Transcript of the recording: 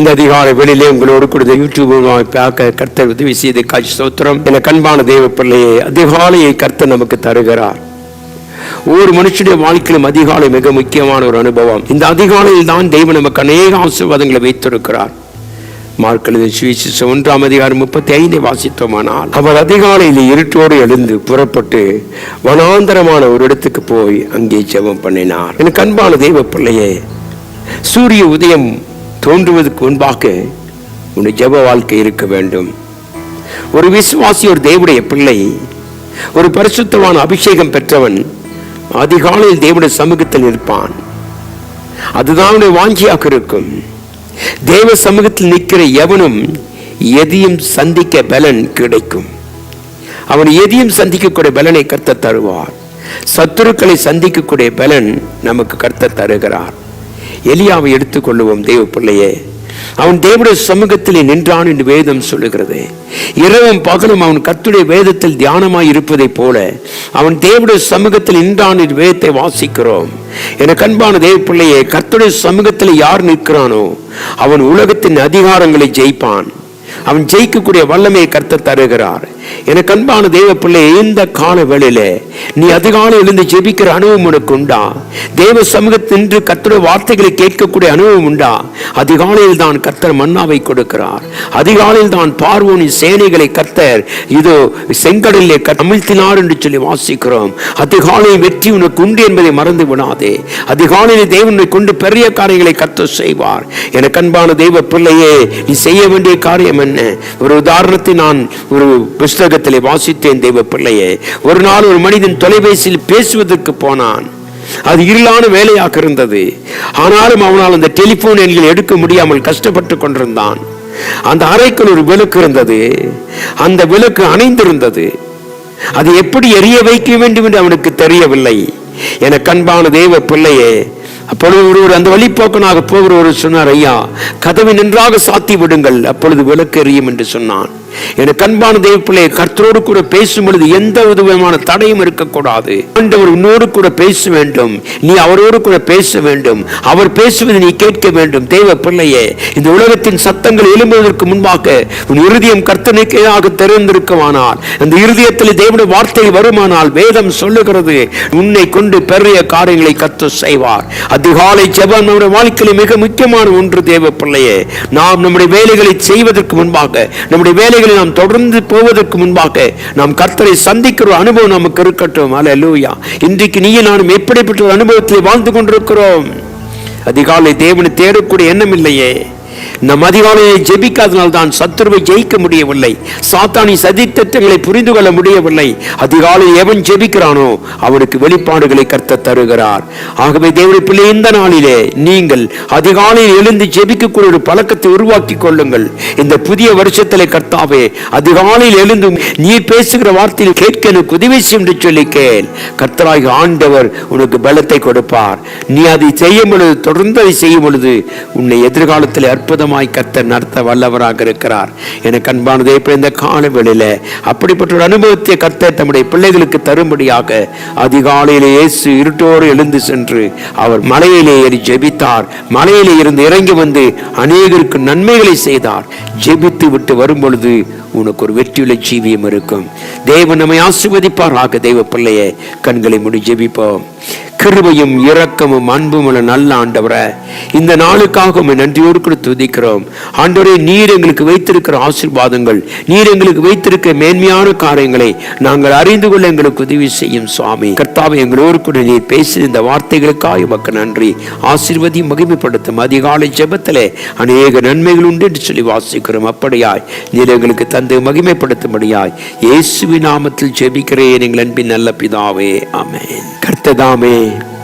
இந்த அதிகாலை வெளியிலே உங்களோடு கொடுத்த யூடியூப் பார்க்க கர்த்தர் உதவி செய்து காட்சி சோத்திரம் என கண்பான தேவ பிள்ளையே அதிகாலையை கர்த்தர் நமக்கு தருகிறார். ஒவ்வொரு மனுஷனுடைய வாழ்க்கையிலும் அதிகாலை மிக முக்கியமான ஒரு அனுபவம். இந்த அதிகாலையில் தான் தெய்வம் நமக்கு அநேக ஆசீர்வாதங்களை வைத்திருக்கிறார். மார்க்கெழுத சுவிசிச ஒன்றாம் அதிகாரம் முப்பத்தி ஐந்தை வாசித்தோமானால் அவர் அதிகாலையில் இருட்டோடு எழுந்து புறப்பட்டு வனாந்தரமான ஒரு இடத்துக்கு போய் அங்கே ஜெபம் பண்ணினார். எனக்கு அன்பான தெய்வ பிள்ளையே சூரிய உதயம் தோன்றுவதற்கு முன்பாக உன்னுடைய ஜெப வாழ்க்கை இருக்க வேண்டும். ஒரு விசுவாசி ஒரு தேவனுடைய பிள்ளை ஒரு பரிசுத்தமான அபிஷேகம் பெற்றவன் அதிகாலையில் தேவனுடைய சமூகத்தில் இருப்பான் அதுதான் அவனுடைய வாஞ்சியாக இருக்கும். தேவ சமூகத்தில் நிற்கிற எவனும் எதையும் சந்திக்க பலன் கிடைக்கும். அவன் எதையும் சந்திக்கக்கூடிய பலனை கர்த்த தருவார். சத்துருக்களை சந்திக்கக்கூடிய பலன் நமக்கு கர்த்த தருகிறார். எலியாவை எடுத்துக்கொள்ளுவோம் தேவ பிள்ளையே. அவன் தேவடைய சமூகத்தில் நின்றான் என்று வேதம் சொல்லுகிறது. இரவும் பகலும் அவன் கத்துடைய வேதத்தில் தியானமாய் இருப்பதைப் போல அவன் தேவடைய சமூகத்தில் நின்றான் என்று வேதத்தை வாசிக்கிறோம். என கண்பான தேவ பிள்ளையே கத்துடைய சமூகத்தில் யார் நிற்கிறானோ அவன் உலகத்தின் அதிகாரங்களை ஜெயிப்பான். அவன் ஜெயிக்கக்கூடிய வல்லமையை கர்த்த தருகிறார். எனக்கு அன்பான தேவ பிள்ளை இந்த கால வேளையில நீ அதிகாலை எழுந்து ஜெபிக்கிற அனுபவம் உனக்கு உண்டா? தேவ சமூகத்தின்று நின்று கர்த்தருடைய வார்த்தைகளை கேட்கக்கூடிய அனுபவம் உண்டா? அதிகாலையில் தான் கர்த்தர் மன்னாவை கொடுக்கிறார். அதிகாலையில் தான் பார்வோனின் சேனைகளை கர்த்தர் இதோ செங்கடலிலே அமிழ்த்தினார் என்று சொல்லி வாசிக்கிறோம். அதிகாலை வெற்றி உனக்கு உண்டு என்பதை மறந்து விடாதே. அதிகாலையில் தேவனை கொண்டு பெரிய காரியங்களை கர்த்தர் செய்வார். எனக்கு அன்பான தெய்வ பிள்ளையே நீ செய்ய வேண்டிய காரியம் என்ன ஒரு உதாரணத்தை நான் ஒரு புஸ்தகத்தில் வாசித்தேன் தெய்வ பிள்ளையே. ஒரு நாள் ஒரு மனிதன் தொலைபேசியில் பேசுவதற்கு போனான். அது இருளான வேலையாக இருந்தது. ஆனாலும் அவனால் அந்த டெலிபோன் எண்கள் எடுக்க முடியாமல் கஷ்டப்பட்டு கொண்டிருந்தான். அந்த அறைக்குள் ஒரு விளக்கு இருந்தது. அந்த விளக்கு அணைந்திருந்தது. அது எப்படி எரிய வைக்க வேண்டும் என்று அவனுக்கு தெரியவில்லை. என கண்பான தெய்வ பிள்ளையே அப்பொழுது ஒருவர் அந்த வழிப்போக்கனாக போகிற ஒரு சொன்னார் ஐயா கதவை நன்றாக சாத்தி விடுங்கள். அப்பொழுது விளக்கு எறியும் என்று சொன்னான். எனக்கு அன்பான தேவ கர்த்தரோடு கூட பேசும் பொழுது எந்த விதமான தடையும் இருக்கக்கூடாது. ஆண்டவர் உன்னோடு கூட பேச வேண்டும். நீ அவரோடு கூட பேச வேண்டும். அவர் பேசுவதை நீ கேட்க வேண்டும். தேவ பிள்ளையே இந்த உலகத்தின் சத்தங்கள் எழும்புவதற்கு முன்பாக உன் இருதயம் கர்த்தனைக்கையாக திறந்திருக்குமானால் அந்த இருதயத்தில் தேவனுடைய வார்த்தை வருமானால் வேதம் சொல்லுகிறது உன்னை கொண்டு பெரிய காரியங்களை கத்து செய்வார். அதிகாலை ஜபம் நம்முடைய வாழ்க்கையில் மிக முக்கியமான ஒன்று தேவ பிள்ளையே நாம் நம்முடைய வேலைகளை செய்வதற்கு முன்பாக நம்முடைய வேலை வேலைகளை நாம் தொடர்ந்து போவதற்கு முன்பாக நாம் கர்த்தரை சந்திக்கிற அனுபவம் நமக்கு இருக்கட்டும். அல்லேலூயா இன்றைக்கு நீயும் நானும் எப்படிப்பட்ட ஒரு அனுபவத்தில் வாழ்ந்து கொண்டிருக்கிறோம்? அதிகாலை தேவனை தேடக்கூடிய எண்ணம் இல்லையே. நம் அதிகாலையை ஜெபிக்காதனால் தான் சத்துருவை ஜெயிக்க முடியவில்லை. சாத்தானி சதித்திட்டங்களை புரிந்து கொள்ள முடியவில்லை. அதிகாலை எவன் ஜெபிக்கிறானோ அவனுக்கு வெளிப்பாடுகளை கர்த்த தருகிறார். ஆகவே தேவனுடைய பிள்ளை இந்த நாளிலே நீங்கள் அதிகாலையில் எழுந்து ஜெபிக்கக்கூடிய ஒரு பழக்கத்தை உருவாக்கி கொள்ளுங்கள். இந்த புதிய வருஷத்திலே கர்த்தாவே அதிகாலையில் எழுந்து நீ பேசுகிற வார்த்தையில் கேட்க எனக்கு உதவி என்று சொல்லி கேள். கர்த்தராகி ஆண்டவர் உனக்கு பலத்தை கொடுப்பார். நீ அதை செய்யும் பொழுது தொடர்ந்து அதை செய்யும் பொழுது உன்னை எதிர்காலத்தில் அற்புதமாய் கத்த நடத்த வல்லவராக இருக்கிறார். எனக்கு அன்பானதே இப்போ இந்த காலவெளியில் அப்படிப்பட்ட ஒரு அனுபவத்தை கத்த தம்முடைய பிள்ளைகளுக்கு தரும்படியாக அதிகாலையிலே இயேசு இருட்டோடு எழுந்து சென்று அவர் மலையிலே ஏறி ஜெபித்தார். மலையிலே இருந்து இறங்கி வந்து அநேகருக்கு நன்மைகளை செய்தார். ஜெபித்து விட்டு வரும்பொழுது உனக்கு ஒரு வெற்றியுள்ள ஜீவியம் இருக்கும். தேவன் நம்மை ஆசிர்வதிப்பாராக தெய்வ பிள்ளையே. கண்களை முடி ஜெபிப்போம். கிருபையும் இரக்கமும் அன்பும் உள்ள நல்ல ஆண்டவரை இந்த நாளுக்காக உண்மை நன்றியோடு கூட துதிக்கிறோம். ஆண்டவரே நீர் எங்களுக்கு வைத்திருக்கிற ஆசீர்வாதங்கள் நீர் எங்களுக்கு வைத்திருக்கிற மேன்மையான காரியங்களை நாங்கள் அறிந்து கொள்ள எங்களுக்கு உதவி செய்யும் சுவாமி. கர்த்தாவை எங்களோடு கூட நீர் பேசிய இந்த வார்த்தைகளுக்காக உமக்கு நன்றி. ஆசீர்வதி மகிமைப்படுத்தும் அதிகாலை ஜெபத்திலே அநேக நன்மைகள் உண்டு என்று சொல்லி வாசிக்கிறோம். அப்படியாய் நீர் எங்களுக்கு தந்து மகிமைப்படுத்தும்படியாய் இயேசுவி நாமத்தில் ஜெபிக்கிறேன் எங்கள் அன்பின் நல்ல பிதாவே. அமேன் கர்த்ததாமே.